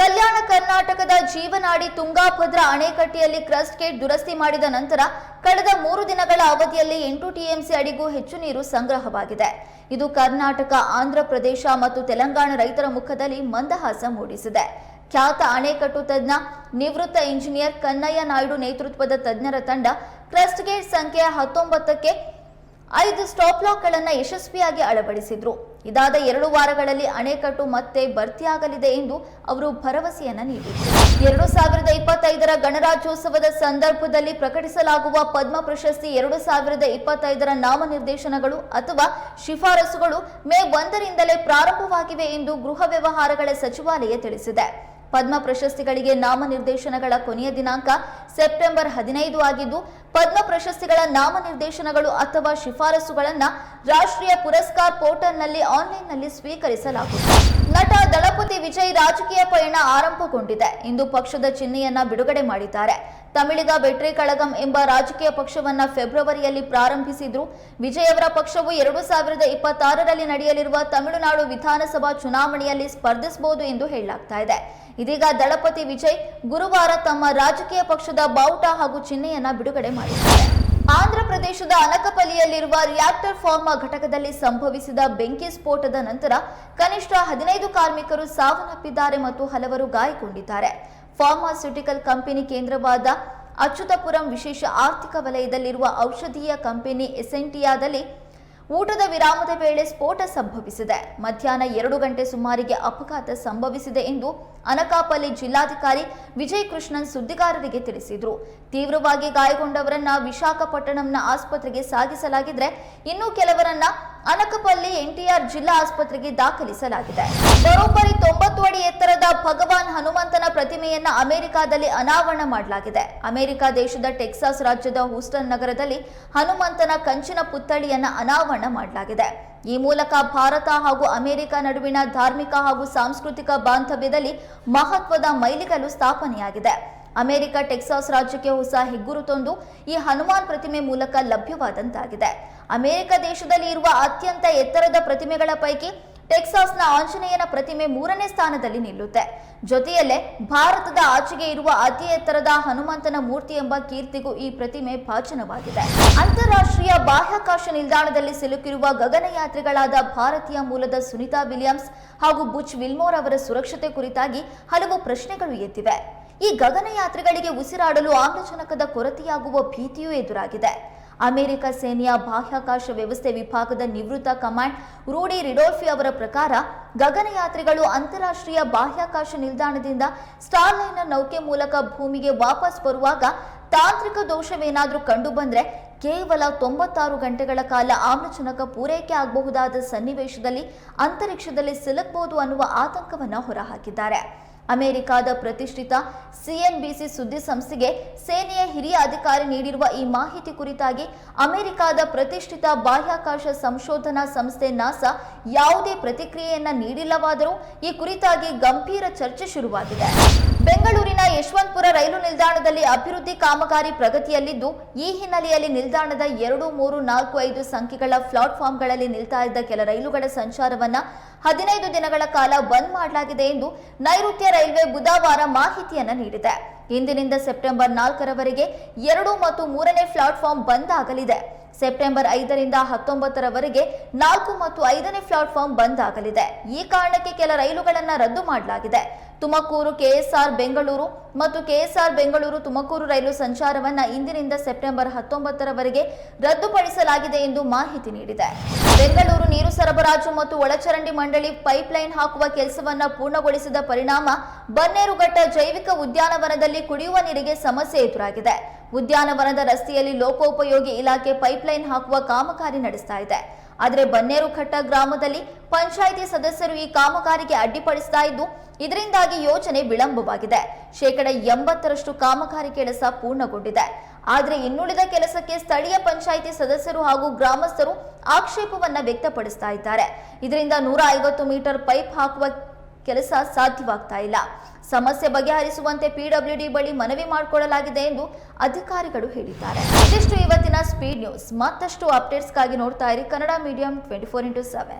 ಕಲ್ಯಾಣ ಕರ್ನಾಟಕದ ಜೀವನಾಡಿ Tungabhadra ಅಣೆಕಟ್ಟೆಯಲ್ಲಿ crust gate ದುರಸ್ತಿ ಮಾಡಿದ ನಂತರ ಕಳೆದ ಮೂರು ದಿನಗಳ ಅವಧಿಯಲ್ಲಿ ಎಂಟು ಟಿಎಂಸಿ ಅಡಿಗೂ ಹೆಚ್ಚು ನೀರು ಸಂಗ್ರಹವಾಗಿದೆ. ಇದು ಕರ್ನಾಟಕ, ಆಂಧ್ರ ಪ್ರದೇಶ ಮತ್ತು ತೆಲಂಗಾಣ ರೈತರ ಮುಖದಲ್ಲಿ ಮಂದಹಾಸ ಮೂಡಿಸಿದೆ. ಖ್ಯಾತ ಅಣೆಕಟ್ಟು ತಜ್ಞ, ನಿವೃತ್ತ ಇಂಜಿನಿಯರ್ ಕನ್ನಯ್ಯ ನಾಯ್ಡು ನೇತೃತ್ವದ ತಜ್ಞರ ತಂಡ ಕ್ರಸ್ಟ್ ಗೇಟ್ ಸಂಖ್ಯೆ ಹತ್ತೊಂಬತ್ತಕ್ಕೆ ಐದು ಸ್ಟಾಪ್ ಲಾಕ್ಗಳನ್ನು ಯಶಸ್ವಿಯಾಗಿ ಅಳವಡಿಸಿದ್ರು. ಇದಾದ ಎರಡು ವಾರಗಳಲ್ಲಿ ಅಣೆಕಟ್ಟು ಮತ್ತೆ ಭರ್ತಿಯಾಗಲಿದೆ ಎಂದು ಅವರು ಭರವಸೆಯನ್ನ ನೀಡಿದರು. ಎರಡು ಸಾವಿರದ ಇಪ್ಪತ್ತೈದರ ಗಣರಾಜ್ಯೋತ್ಸವದ ಸಂದರ್ಭದಲ್ಲಿ ಪ್ರಕಟಿಸಲಾಗುವ ಪದ್ಮ ಪ್ರಶಸ್ತಿ ಎರಡು ಸಾವಿರದ ಇಪ್ಪತ್ತೈದರ ನಾಮನಿರ್ದೇಶನಗಳು ಅಥವಾ ಶಿಫಾರಸುಗಳು ಮೇ ಒಂದರಿಂದಲೇ ಪ್ರಾರಂಭವಾಗಿವೆ ಎಂದು ಗೃಹ ವ್ಯವಹಾರಗಳ ಸಚಿವಾಲಯ ತಿಳಿಸಿದೆ. ಪದ್ಮ ಪ್ರಶಸ್ತಿಗಳಿಗೆ ನಾಮನಿರ್ದೇಶನಗಳ ಕೊನೆಯ ದಿನಾಂಕ ಸೆಪ್ಟೆಂಬರ್ ಹದಿನೈದು ಆಗಿದ್ದು, ಪದ್ಮ ಪ್ರಶಸ್ತಿಗಳ ನಾಮನಿರ್ದೇಶನಗಳು ಅಥವಾ ಶಿಫಾರಸುಗಳನ್ನು ರಾಷ್ಟ್ರೀಯ ಪುರಸ್ಕಾರ್ ಪೋರ್ಟಲ್ನಲ್ಲಿ ಆನ್ಲೈನ್ನಲ್ಲಿ ಸ್ವೀಕರಿಸಲಾಗುತ್ತದೆ ನಟ ದಳಪತಿ ವಿಜಯ್ ರಾಜಕೀಯ ಪಯಣ ಆರಂಭಗೊಂಡಿದೆ. ಇಂದು ಪಕ್ಷದ ಚಿಹ್ನೆಯನ್ನ ಬಿಡುಗಡೆ ಮಾಡಿದ್ದಾರೆ. ತಮಿಳಿಗ ಬೆಟ್ರಿ ಕಳಗಂ ಎಂಬ ರಾಜಕೀಯ ಪಕ್ಷವನ್ನ ಫೆಬ್ರವರಿಯಲ್ಲಿ ಪ್ರಾರಂಭಿಸಿದ್ರು. ವಿಜಯ್ ಅವರ ಪಕ್ಷವು ಎರಡು ಸಾವಿರದ ಇಪ್ಪತ್ತಾರರಲ್ಲಿ ನಡೆಯಲಿರುವ ತಮಿಳುನಾಡು ವಿಧಾನಸಭಾ ಚುನಾವಣೆಯಲ್ಲಿ ಸ್ಪರ್ಧಿಸಬಹುದು ಎಂದು ಹೇಳಲಾಗ್ತಾ ಇದೆ. ಇದೀಗ ದಳಪತಿ ವಿಜಯ್ ಗುರುವಾರ ತಮ್ಮ ರಾಜಕೀಯ ಪಕ್ಷದ ಬಾವುಟ ಹಾಗೂ ಚಿಹ್ನೆಯನ್ನ ಬಿಡುಗಡೆ ಮಾಡಿದ್ದಾರೆ. ಆಂಧ್ರ ಪ್ರದೇಶದ ಅನಕಪಲ್ಲಿಯಲ್ಲಿರುವ ರಿಯಾಕ್ಟರ್ ಫಾರ್ಮಾ ಘಟಕದಲ್ಲಿ ಸಂಭವಿಸಿದ ಬೆಂಕಿ ಸ್ಫೋಟದ ನಂತರ ಕನಿಷ್ಠ ಹದಿನೈದು ಕಾರ್ಮಿಕರು ಸಾವನ್ನಪ್ಪಿದ್ದಾರೆ ಮತ್ತು ಹಲವರು ಗಾಯಗೊಂಡಿದ್ದಾರೆ. ಫಾರ್ಮಾಸ್ಯೂಟಿಕಲ್ ಕಂಪನಿ ಕೇಂದ್ರವಾದ ಅಚ್ಯುತಪುರಂ ವಿಶೇಷ ಆರ್ಥಿಕ ವಲಯದಲ್ಲಿರುವ ಔಷಧೀಯ ಕಂಪನಿ ಎಸೆಂಟಿಯಾದಲ್ಲಿ ಊಟದ ವಿರಾಮದ ವೇಳೆ ಸ್ಫೋಟ ಸಂಭವಿಸಿದೆ. ಮಧ್ಯಾಹ್ನ ಎರಡು ಗಂಟೆ ಸುಮಾರಿಗೆ ಅಪಘಾತ ಸಂಭವಿಸಿದೆ ಎಂದು ಅನಕಾಪಲ್ಲಿ ಜಿಲ್ಲಾಧಿಕಾರಿ ವಿಜಯ್ ಕೃಷ್ಣನ್ ಸುದ್ದಿಗಾರರಿಗೆ ತಿಳಿಸಿದರು. ತೀವ್ರವಾಗಿ ಗಾಯಗೊಂಡವರನ್ನ ವಿಶಾಖಪಟ್ಟಣಂನ ಆಸ್ಪತ್ರೆಗೆ ಸಾಗಿಸಲಾಗಿದ್ರೆ ಇನ್ನು ಕೆಲವರನ್ನ ಅನಕಪಲ್ಲಿ ಎನ್ಟಿಆರ್ ಜಿಲ್ಲಾ ಆಸ್ಪತ್ರೆಗೆ ದಾಖಲಿಸಲಾಗಿದೆ. ಬರೋಬ್ಬರಿ ತೊಂಬತ್ತು ಅಡಿ ಎತ್ತರದ ಭಗವಾನ್ ಹನುಮಂತನ ಪ್ರತಿಮೆಯನ್ನ ಅಮೆರಿಕಾದಲ್ಲಿ ಅನಾವರಣ ಮಾಡಲಾಗಿದೆ. ಅಮೆರಿಕ ದೇಶದ ಟೆಕ್ಸಾಸ್ ರಾಜ್ಯದ ಹೂಸ್ಟನ್ ನಗರದಲ್ಲಿ ಹನುಮಂತನ ಕಂಚಿನ ಪುತ್ಥಳಿಯನ್ನ ಅನಾವರಣ ಮಾಡಲಾಗಿದೆ. ಈ ಮೂಲಕ ಭಾರತ ಹಾಗೂ ಅಮೆರಿಕ ನಡುವಿನ ಧಾರ್ಮಿಕ ಹಾಗೂ ಸಾಂಸ್ಕೃತಿಕ ಬಾಂಧವ್ಯದಲ್ಲಿ ಮಹತ್ವದ ಮೈಲಿಗಲ್ಲು ಸ್ಥಾಪನೆಯಾಗಿದೆ. ಅಮೆರಿಕ ಟೆಕ್ಸಾಸ್ ರಾಜ್ಯಕ್ಕೆ ಹೊಸ ಹೆಗ್ಗುರು ತಂದು ಈ ಹನುಮಾನ್ ಪ್ರತಿಮೆ ಮೂಲಕ ಲಭ್ಯವಾದಂತಾಗಿದೆ. ಅಮೆರಿಕ ದೇಶದಲ್ಲಿ ಇರುವ ಅತ್ಯಂತ ಎತ್ತರದ ಪ್ರತಿಮೆಗಳ ಪೈಕಿ ಟೆಕ್ಸಾಸ್ನ ಆಂಜನೇಯನ ಪ್ರತಿಮೆ ಮೂರನೇ ಸ್ಥಾನದಲ್ಲಿ ನಿಲ್ಲುತ್ತೆ. ಜೊತೆಯಲ್ಲೇ ಭಾರತದ ಆಚೆಗೆ ಇರುವ ಅತಿ ಎತ್ತರದ ಹನುಮಂತನ ಮೂರ್ತಿ ಎಂಬ ಕೀರ್ತಿಗೂ ಈ ಪ್ರತಿಮೆ ಭಾಜನವಾಗಿದೆ. ಅಂತಾರಾಷ್ಟ್ರೀಯ ಬಾಹ್ಯಾಕಾಶ ನಿಲ್ದಾಣದಲ್ಲಿ ಸಿಲುಕಿರುವ ಗಗನಯಾತ್ರಿಗಳಾದ ಭಾರತೀಯ ಮೂಲದ ಸುನಿತಾ ವಿಲಿಯಮ್ಸ್ ಹಾಗೂ ಬುಚ್ ವಿಲ್ಮೋರ್ ಅವರ ಸುರಕ್ಷತೆ ಕುರಿತಾಗಿ ಹಲವು ಪ್ರಶ್ನೆಗಳು ಎದ್ದಿವೆ. ಈ ಗಗನಯಾತ್ರಿಗಳಿಗೆ ಉಸಿರಾಡಲು ಆಮ್ಲಜನಕದ ಕೊರತೆಯಾಗುವ ಭೀತಿಯೂ ಎದುರಾಗಿದೆ. ಅಮೆರಿಕ ಸೇನೆಯ ಬಾಹ್ಯಾಕಾಶ ವ್ಯವಸ್ಥೆ ವಿಭಾಗದ ನಿವೃತ್ತ ಕಮಾಂಡ್ ರೂಡಿ ರಿಡೋಲ್ಫಿ ಅವರ ಪ್ರಕಾರ ಗಗನಯಾತ್ರಿಗಳು ಅಂತಾರಾಷ್ಟ್ರೀಯ ಬಾಹ್ಯಾಕಾಶ ನಿಲ್ದಾಣದಿಂದ ಸ್ಟಾರ್ಲೈನ್ ನೌಕೆ ಮೂಲಕ ಭೂಮಿಗೆ ವಾಪಸ್ ಬರುವಾಗ ತಾಂತ್ರಿಕ ದೋಷವೇನಾದರೂ ಕಂಡುಬಂದ್ರೆ ಕೇವಲ ತೊಂಬತ್ತಾರು ಗಂಟೆಗಳ ಕಾಲ ಆಮ್ಲಜನಕ ಪೂರೈಕೆ ಆಗಬಹುದಾದ ಸನ್ನಿವೇಶದಲ್ಲಿ ಅಂತರಿಕ್ಷದಲ್ಲಿ ಸಿಲುಕಬಹುದು ಅನ್ನುವ ಆತಂಕವನ್ನು ಹೊರಹಾಕಿದ್ದಾರೆ. ಅಮೆರಿಕದ ಪ್ರತಿಷ್ಠಿತ ಸಿಎನ್ಬಿಸಿ ಸುದ್ದಿ ಸಂಸ್ಥೆಗೆ ಸೇನೆಯ ಹಿರಿಯ ಅಧಿಕಾರಿ ನೀಡಿರುವ ಈ ಮಾಹಿತಿ ಕುರಿತಾಗಿ ಅಮೆರಿಕದ ಪ್ರತಿಷ್ಠಿತ ಬಾಹ್ಯಾಕಾಶ ಸಂಶೋಧನಾ ಸಂಸ್ಥೆ ನಾಸಾ ಯಾವುದೇ ಪ್ರತಿಕ್ರಿಯೆಯನ್ನ ನೀಡಿಲ್ಲವಾದರೂ ಈ ಕುರಿತಾಗಿ ಗಂಭೀರ ಚರ್ಚೆ ಶುರುವಾಗಿದೆ. ಬೆಂಗಳೂರಿನ ಯಶವಂತಪುರ ರೈಲು ನಿಲ್ದಾಣದಲ್ಲಿ ಅಭಿವೃದ್ಧಿ ಕಾಮಗಾರಿ ಪ್ರಗತಿಯಲ್ಲಿದ್ದು, ಈ ಹಿನ್ನೆಲೆಯಲ್ಲಿ ನಿಲ್ದಾಣದ ಎರಡು, ಮೂರು, ನಾಲ್ಕು, ಐದು ಸಂಖ್ಯೆಗಳ ಪ್ಲಾಟ್ಫಾರ್ಮ್ಗಳಲ್ಲಿ ನಿಲ್ತಾ ಇದ್ದ ಕೆಲ ರೈಲುಗಳ ಸಂಚಾರವನ್ನ ಹದಿನೈದು ದಿನಗಳ ಕಾಲ ಬಂದ್ ಮಾಡಲಾಗಿದೆ ಎಂದು ನೈಋತ್ಯ ರೈಲ್ವೆ ಬುಧವಾರ ಮಾಹಿತಿಯನ್ನ ನೀಡಿದೆ. ಇಂದಿನಿಂದ ಸೆಪ್ಟೆಂಬರ್ ನಾಲ್ಕರವರೆಗೆ ಎರಡು ಮತ್ತು ಮೂರನೇ ಪ್ಲಾಟ್ಫಾರ್ಮ್ ಬಂದ್ ಆಗಲಿದೆ. ಸೆಪ್ಟೆಂಬರ್ ಐದರಿಂದ ಹತ್ತೊಂಬತ್ತರವರೆಗೆ ನಾಲ್ಕು ಮತ್ತು ಐದನೇ ಪ್ಲಾಟ್ಫಾರ್ಮ್ ಬಂದ್ ಆಗಲಿದೆ. ಈ ಕಾರಣಕ್ಕೆ ಕೆಲ ರೈಲುಗಳನ್ನು ರದ್ದು ಮಾಡಲಾಗಿದೆ. ತುಮಕೂರು, ಕೆಎಸ್ಆರ್, ಬೆಂಗಳೂರು ಮತ್ತು ಕೆಎಸ್ಆರ್, ಬೆಂಗಳೂರು, ತುಮಕೂರು ರೈಲು ಸಂಚಾರವನ್ನು ಇಂದಿನಿಂದ ಸೆಪ್ಟೆಂಬರ್ ಹತ್ತೊಂಬತ್ತರವರೆಗೆ ರದ್ದುಪಡಿಸಲಾಗಿದೆ ಎಂದು ಮಾಹಿತಿ ನೀಡಿದೆ. ಬೆಂಗಳೂರು ಸರಬರಾಜು ಮತ್ತು ಒಳಚರಂಡಿ ಮಂಡಳಿ ಪೈಪ್ಲೈನ್ ಹಾಕುವ ಕೆಲಸವನ್ನ ಪೂರ್ಣಗೊಳಿಸಿದ ಪರಿಣಾಮ ಬನ್ನೇರುಘಟ್ಟ ಜೈವಿಕ ಉದ್ಯಾನವನದಲ್ಲಿ ಕುಡಿಯುವ ನೀರಿಗೆ ಸಮಸ್ಯೆ ಎದುರಾಗಿದೆ. ಉದ್ಯಾನವನದ ರಸ್ತೆಯಲ್ಲಿ ಲೋಕೋಪಯೋಗಿ ಇಲಾಖೆ ಪೈಪ್ಲೈನ್ ಹಾಕುವ ಕಾಮಗಾರಿ ನಡೆಸ್ತಾ ಇದೆ. ಆದರೆ ಬನ್ನೇರುಘಟ್ಟ ಗ್ರಾಮದಲ್ಲಿ ಪಂಚಾಯಿತಿ ಸದಸ್ಯರು ಈ ಕಾಮಗಾರಿಗೆ ಅಡ್ಡಿಪಡಿಸ್ತಾ ಇದ್ದು, ಇದರಿಂದಾಗಿ ಯೋಜನೆ ವಿಳಂಬವಾಗಿದೆ. ಶೇಕಡ ಎಂಬತ್ತರಷ್ಟು ಕಾಮಗಾರಿ ಕೆಲಸ ಪೂರ್ಣಗೊಂಡಿದೆ. ಆದರೆ ಇನ್ನುಳಿದ ಕೆಲಸಕ್ಕೆ ಸ್ಥಳೀಯ ಪಂಚಾಯಿತಿ ಸದಸ್ಯರು ಹಾಗೂ ಗ್ರಾಮಸ್ಥರು ಆಕ್ಷೇಪವನ್ನ ವ್ಯಕ್ತಪಡಿಸ್ತಾ ಇದ್ದಾರೆ. ಇದರಿಂದ ನೂರ ಐವತ್ತು ಮೀಟರ್ ಪೈಪ್ ಹಾಕುವ ಕೆಲಸ ಸಾಧ್ಯವಾಗ್ತಾ ಇಲ್ಲ. ಸಮಸ್ಯೆ ಬಗೆಹರಿಸುವಂತೆ ಪಿಡಬ್ಲ್ಯೂಡಿ ಬಳಿ ಮನವಿ ಮಾಡಿಕೊಳ್ಳಲಾಗಿದೆ ಎಂದು ಅಧಿಕಾರಿಗಳು ಹೇಳಿದ್ದಾರೆ. ಇದಿಷ್ಟು ಇವತ್ತಿನ ಸ್ಪೀಡ್ ನ್ಯೂಸ್ ಮತ್ತಷ್ಟು ಅಪ್ಡೇಟ್ಸ್ಗಾಗಿ ನೋಡ್ತಾ ಇರಿ Kannada medium twenty four into seven